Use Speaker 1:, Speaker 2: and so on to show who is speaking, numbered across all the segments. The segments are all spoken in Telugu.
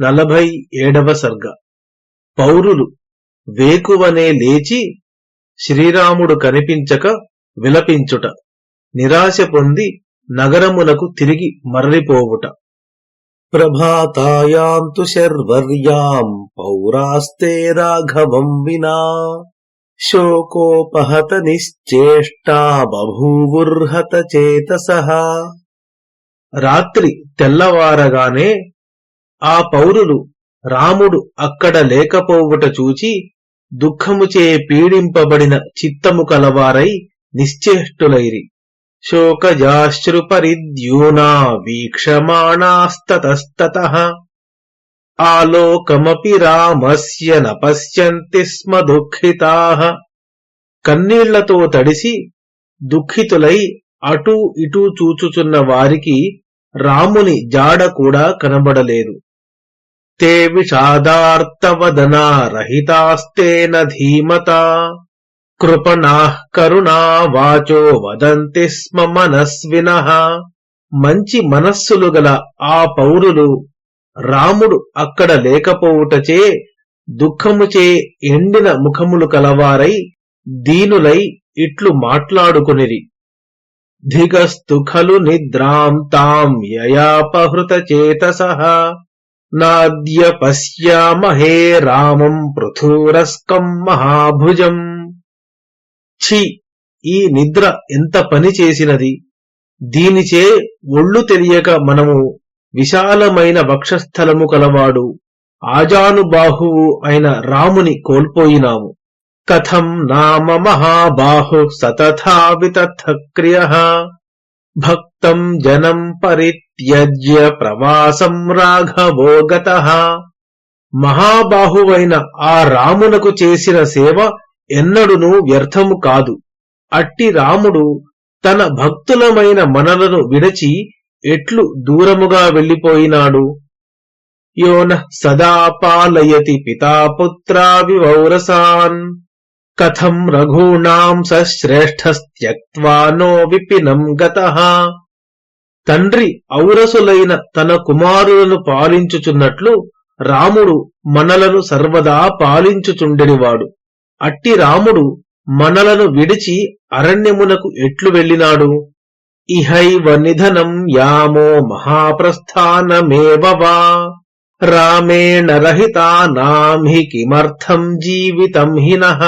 Speaker 1: నలభై ఏడవ సర్గ. పౌరులు వేకువనే లేచి శ్రీరాముడు కనిపించక విలపించుట నిరాశ పొంది నగరమునకు తిరిగి మరలిపోవుట. ప్రభాతాయాంతు శర్వర్యాం పౌరాస్తే రాఘవం వినా శోకోపహత నిశ్చేష్టా బభూవుర్హత చేతసః రాత్రి తెల్లవారగానే ఆ పౌరులు రాముడు అక్కడ లేకపోవుట చూచి దుఃఖముచే పీడింపబడిన చిత్తము కలవారై నిశ్చేష్టులైరి. శోకజాశ్రుపరిద్యూనా వీక్షమాణాస్తతస్తత. ఆలోకమపి రామస్య నపశ్యంతి స్మ దుఃఖితాః. కన్నీళ్ళతో తడిసి దుఃఖితులై అటూ ఇటూ చూచుచున్న వారికి రాముని జాడ కూడా కనబడలేదు. తే విషాదార్తవదనా రహితాస్తేన ధీమతా కృపణాః కరుణా వాచో వదంతి స్మ మనస్వినః మంచి మనస్సులు గల ఆ పౌరులు రాముడు అక్కడ లేకపోవుటచే దుఃఖముచే ఎండిన ముఖములు కలవారై దీనులై ఇట్లు మాట్లాడుకునిరి. ధిగస్తు ఖలు నిద్రాం తాం యయాపహృత చేతసః। నాద్య పశ్యామహే రామం పృథూరస్కం మహాభుజం. ఛీ ఈ నిద్ర ఎంత పని చేసినది? దీనిచే ఒళ్ళు తెలియక మనము విశాలమైన వక్షస్థలము కలవాడు ఆజానుబాహువు అయిన రాముని కోల్పోయినాము. కథం నామ మహాబాహు సతథా వితథక్రియ భక్తం జనం పరిత్యజ్య ప్రవాసం రాఘవోగత మహాబాహువైన ఆ రామునకు చేసిన సేవ ఎన్నడునూ వ్యర్థము కాదు. అట్టి రాముడు తన భక్తులమైన మనలను విడచి ఎట్లు దూరముగా వెళ్ళిపోయినాడు యోన సదా పాలయతి పితాపుత్రా కథం రఘూణాం సశ్రేష్ఠస్త్యక్వా నో విపినం గత. తండ్రి ఔరసులైన తన కుమారులను పాలించుచున్నట్లు రాముడు మనలను సర్వదా పాలించుచుండెనివాడు. అట్టి రాముడు మనలను విడిచి అరణ్యమునకు ఎట్లు వెళ్ళినాడు? ఇహైవ నిధనం యామో మహాప్రస్థానమేవవా? రామేణ రహితానాం హి కిమర్థం జీవితం హినః.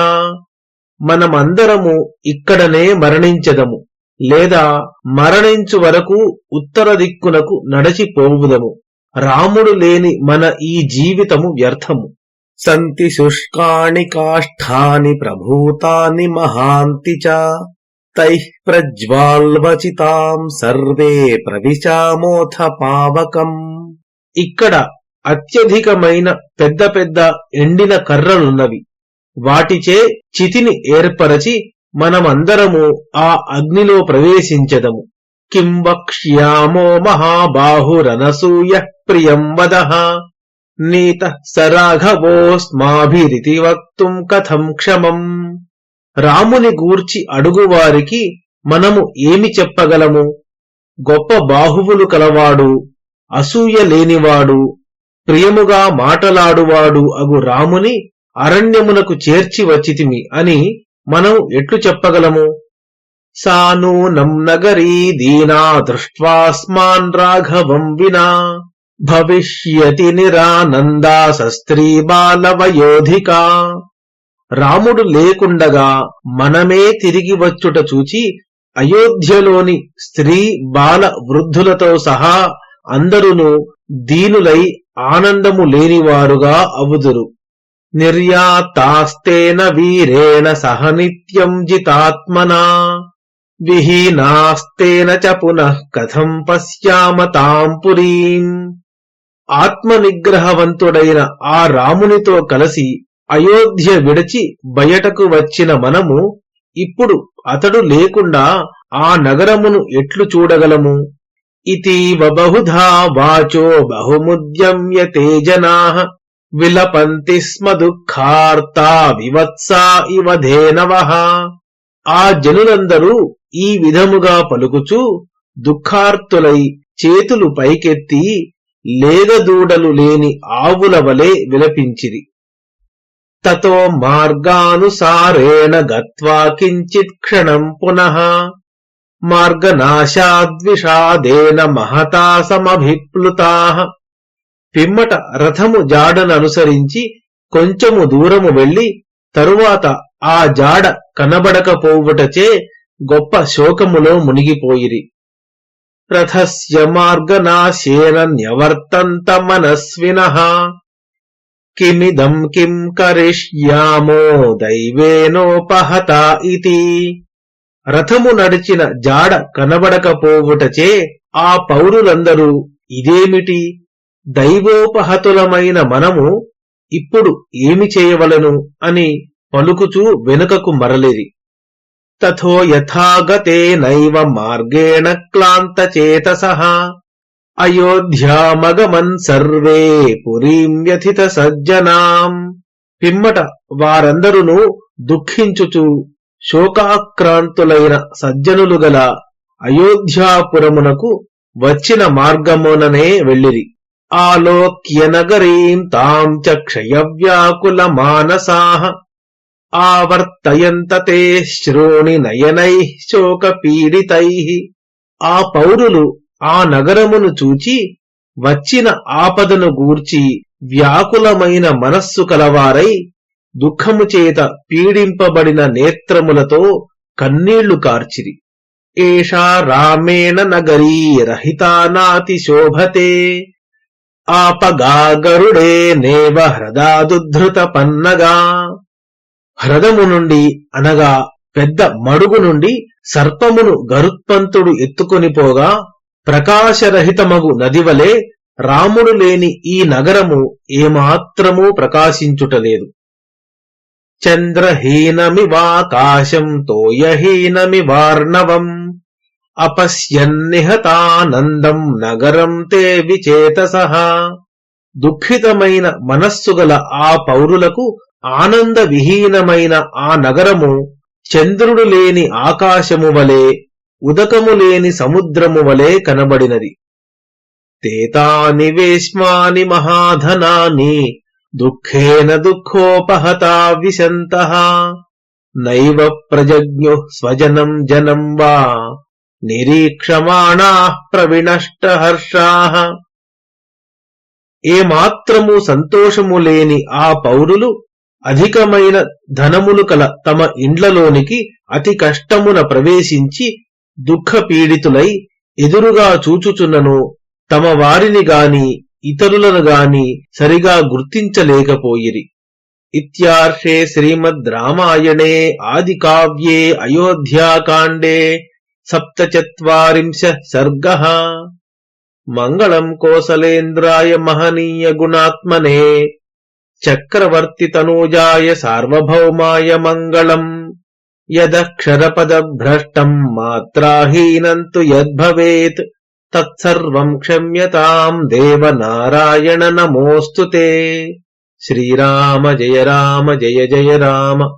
Speaker 1: మనమందరము ఇక్కడనే మరణించదము లేదా మరణించు వరకు ఉత్తర దిక్కునకు నడచిపోవుదము. రాముడు లేని మన ఈ జీవితము వ్యర్థము. సంతి శుష్కాని కాష్ఠాని ప్రభూతాని మహాంతి చ. తైః ప్రజ్వాల్వచితాం సర్వే ప్రవిశామోథ పావకం. ఇక్కడ అత్యధికమైన పెద్ద పెద్ద ఎండిన కర్రలున్నవి. వాటిచే చితిని ఏర్పరచి మనమందరము ఆ అగ్నిలో ప్రవేశించదము. కిం వక్ష్యామో మహాబాహురనసూయ ప్రియం వదః. నీత సరాఘవోస్మాభిరితి వక్తుం కథం క్షమం. రాముని గూర్చి అడుగువారికి మనము ఏమి చెప్పగలము? గొప్ప బాహువులు కలవాడు అసూయ లేనివాడు ప్రియముగా మాటలాడువాడు అగు రాముని అరణ్యమునకు చేర్చి వచ్చితిమి అని మనం ఎట్లు చెప్పగలము? సానూనం నగరీ దీనా దృష్ట్వాస్మాన్ రాఘవం వినా. భవిష్యతి నిరానందా సస్త్రీ బాలవయోధికా. రాముడు లేకుండగా మనమే తిరిగి వచ్చుట చూచి అయోధ్యలోని స్త్రీ బాల వృద్ధులతో సహా అందరును దీనులై ఆనందము లేనివారుగా అవుదురు నిర్యాతాస్తేన వీరేణ సహ నిత్యం జితాత్మనా. విహీనాస్తేన చ పునః కథం పశ్యామ తాం పురీం. ఆత్మనిగ్రహవంతుడైన ఆ రామునితో కలిసి అయోధ్య విడిచి బయటకు వచ్చిన మనము ఇప్పుడు అతడు లేకుండా ఆ నగరమును ఎట్లు చూడగలము? ఇతీవ బహుధా వాచో బహుముద్యమ్య జనా విలపంతి స్మ దుఃఖార్తా వివత్సా ఇవ ధేనవ ఆ జనులందరూ ఈ విధముగా పలుకుచూ దుఃఖార్తులై చేతులు పైకెత్తి లేగదూడలు లేని ఆవుల వలె విలపించిరి. తతో మార్గానుసారేణ గత్వా కించిత్ క్షణం పునః మార్గనాశాద్విషాదేన మహతా సమభిప్లుతా. పిమ్మట రథము జాడననుసరించి కొంచెము దూరము వెళ్ళి తరువాత ఆ జాడ కనబడకపోవుటచే గొప్ప శోకములో మునిగిపోయిరి. రథస్య మార్గనాశేన న్యవర్తంత మనస్విన. కిమిదం కిం కరిష్యామో దైవేనోపహత ఇది రథము నడిచిన జాడ కనబడకపోవుటచే ఆ పౌరులందరూ ఇదేమిటి? దైవోపహతులమైన మనము ఇప్పుడు ఏమి చేయవలను అని పలుకుచూ వెనుకకు మరలేది. తథో యథాగతేనైవ మార్గేణ క్లాంతచేతస. అయోధ్యామగమన్ సర్వే పురీం వ్యథిత సజ్జనాం. పిమ్మట వారందరును దుఃఖించుచు శోకాక్రాంతులైన సజ్జనులు గల అయోధ్యాపురమునకు వచ్చిన మార్గముననే వెళ్ళిరి. ఆలోక్య నగరీం తాం చ క్షయవ్యాకుల మానసాహ ఆవర్తయంత తే శ్రోణి నయనై శోకపీడితై. ఆ పౌరులు ఆ నగరమును చూచి వచ్చిన ఆపదను గూర్చి వ్యాకులమైన మనస్సు కలవారై దుఃఖము చేత పీడింపబడిన నేత్రములతో కన్నీళ్ళు కార్చిరి. ఏషా రామేణ నగరీ రహితానాతి శోభతే. ఆపగాగరుడే నేవ హ్రదాదుద్ధృత పన్నగా. హ్రదము నుండి అనగా పెద్ద మడుగు నుండి సర్పమును గరుత్పంతుడు ఎత్తుకొని పోగా ప్రకాశరహితమగు నదివలే రాముడు లేని ఈ నగరము ఏమాత్రమూ ప్రకాశించుటలేదు చంద్రహీనమివాకాశం తోయహీనమివార్ణవం. అపశ్యన్నిహతానందం నగరం తే విచేతస. దుఃఖితమైన మనస్సు గల ఆ పౌరులకు ఆనంద విహీనమైన ఆ నగరము చంద్రుడు లేని ఆకాశము వలె ఉదకము లేని సముద్రము వలె కనబడినది. తేతాని వేష్మాని మహాధనాని దుఃఖేన దుఃఖోపహతా విశంత. నైవ ప్రజజ్ఞు స్వజనం జనం వా. నిరీక్షమాణా ప్రవినష్టహర్షా. ఏమాత్రము సంతోషము లేని ఆ పౌరులు అధికమైన ధనములు కల తమ ఇండ్లలోనికి అతి కష్టమున ప్రవేశించి దుఃఖ పీడితులై ఎదురుగా చూచుచున్నను తమ వారిని గాని ఇతరులను గాని సరిగా గుర్తించలేకపోయిరి. ఇత్యార్షే శ్రీమద్ రామాయణే ఆది కావ్యే అయోధ్యాకాండే సప్తచత్వరింశ సర్గ. మంగళం కోసలేంద్రాయ మహనీయ గుణాత్మనే చక్రవర్తి తనూజాయ సార్వభౌమాయ మంగళం. యదక్షరపదభ్రష్టం మాత్రాహీనం తు యద్భవేత్. తత్సర్వం క్షమ్యతాం దేవ నారాయణ నమోऽस्तు తే. శ్రీరామ జయ రామ జయ జయ రామ.